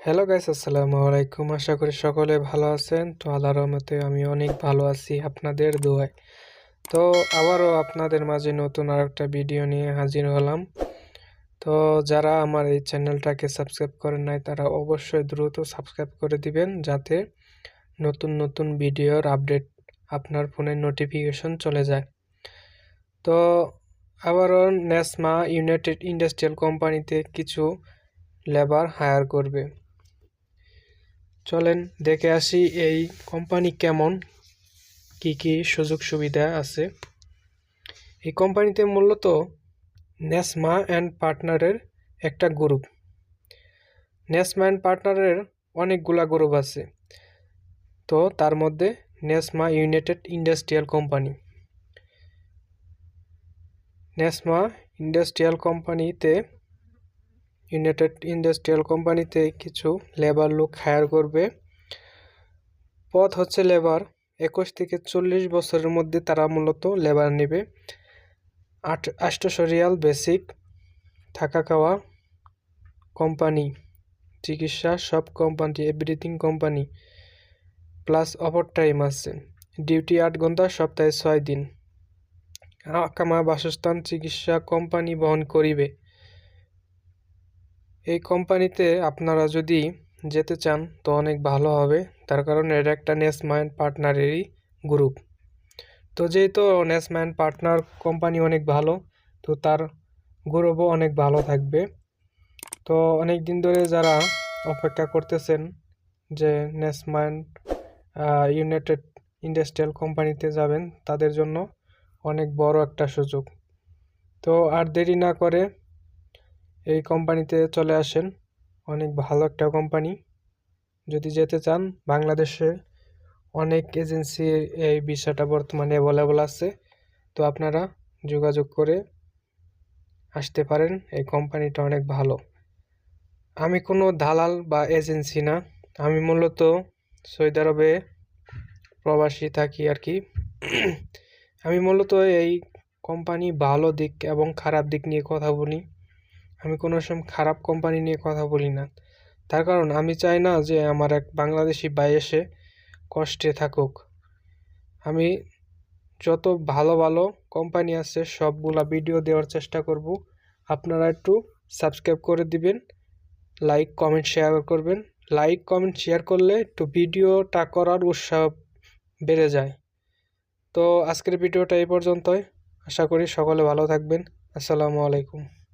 Hello guys আসসালামু আলাইকুম। আশা করি সকলে ভালো আছেন। তো আল্লাহর রহমতে আমি অনেক ভালো আছি আপনাদের দোয়ায়। তো আবারও আপনাদের মাঝে নতুন আর একটা ভিডিও নিয়ে হাজির হলাম। তো যারা আমার এই চ্যানেলটাকে সাবস্ক্রাইব করেন নাই, তারা অবশ্যই দ্রুত সাবস্ক্রাইব করে দিবেন যাতে নতুন নতুন ভিডিওর আপডেট আপনার ফোনে নোটিফিকেশন চলে যায়। তো আবারও নেসমা ইউনাইটেড ইন্ডাস্ট্রিয়াল কোম্পানিতে কিছু লেবার হায়ার করবে। চলেন দেখে আসি এই কোম্পানি কেমন, কি কি সুযোগ সুবিধা আছে। এই কোম্পানিতে মূলত নেসমা অ্যান্ড পার্টনারের একটা গ্রুপ। নেসমা অ্যান্ড পার্টনারের অনেকগুলা গ্রুপ আছে। তো তার মধ্যে Nesma united industrial company. Nesma industrial কোম্পানিতে ইউনাইটেড ইন্ডাস্ট্রিয়াল কোম্পানিতে কিছু লেবার লোক হায়ার করবে। পথ হচ্ছে লেবার একুশ থেকে চল্লিশ বছরের মধ্যে তারা মূলত লেবার নেবে। আট আষ্টশরিয়াল বেসিক থাকা খাওয়া কোম্পানি চিকিৎসা সব company everything company plus offer time আছে। ডিউটি আট ঘণ্টা, সপ্তাহে ছয় দিন। আকামা বাসস্থান, চিকিৎসা কোম্পানি বহন করিবে। এই কোম্পানিতে আপনারা যদি যেতে চান, তো অনেক ভালো হবে। তার কারণ এটা একটা নেসমাইন্ড পার্টনারেরই গ্রুপ। তো যেহেতু নেসমাইন্ড পার্টনার কোম্পানি অনেক ভালো, তো তার গ্রুপও অনেক ভালো থাকবে। তো অনেক দিন ধরে যারা অপেক্ষা করতেছেন যে নেসমাইন্ড ইউনাইটেড ইন্ডাস্ট্রিয়াল কোম্পানিতে যাবেন, তাদের জন্য অনেক বড় একটা সুযোগ। তো আর দেরি না করে এই কোম্পানিতে চলে আসেন। অনেক ভালো একটা কোম্পানি। যদি যেতে চান, বাংলাদেশে অনেক এজেন্সি এই বিষয়টা বর্তমানে অ্যাভেলেবল আছে। তো আপনারা যোগাযোগ করে আসতে পারেন। এই কোম্পানিটা অনেক ভালো। আমি কোনো দালাল বা এজেন্সি না। আমি মূলত সৌদি আরবে প্রবাসী থাকি আর কি। আমি মূলত এই কোম্পানি ভালো দিক এবং খারাপ দিক নিয়ে কথা বলি। আমি কোনো সময় খারাপ কোম্পানি নিয়ে কথা বলি না। তার কারণ আমি চাই না যে আমার এক বাংলাদেশি ভাই এসে কষ্টে থাকুক। আমি যত ভালো ভালো কোম্পানি আছে, সবগুলা ভিডিও দেওয়ার চেষ্টা করব। আপনারা একটু সাবস্ক্রাইব করে দিবেন লাইক কমেন্ট শেয়ার করবেন। লাইক কমেন্ট শেয়ার করলে একটু ভিডিওটা করার উৎসাহ বেড়ে যায়। তো আজকের ভিডিওটা এই পর্যন্তই। আশা করি সকলে ভালো থাকবেন। আসসালামু আলাইকুম।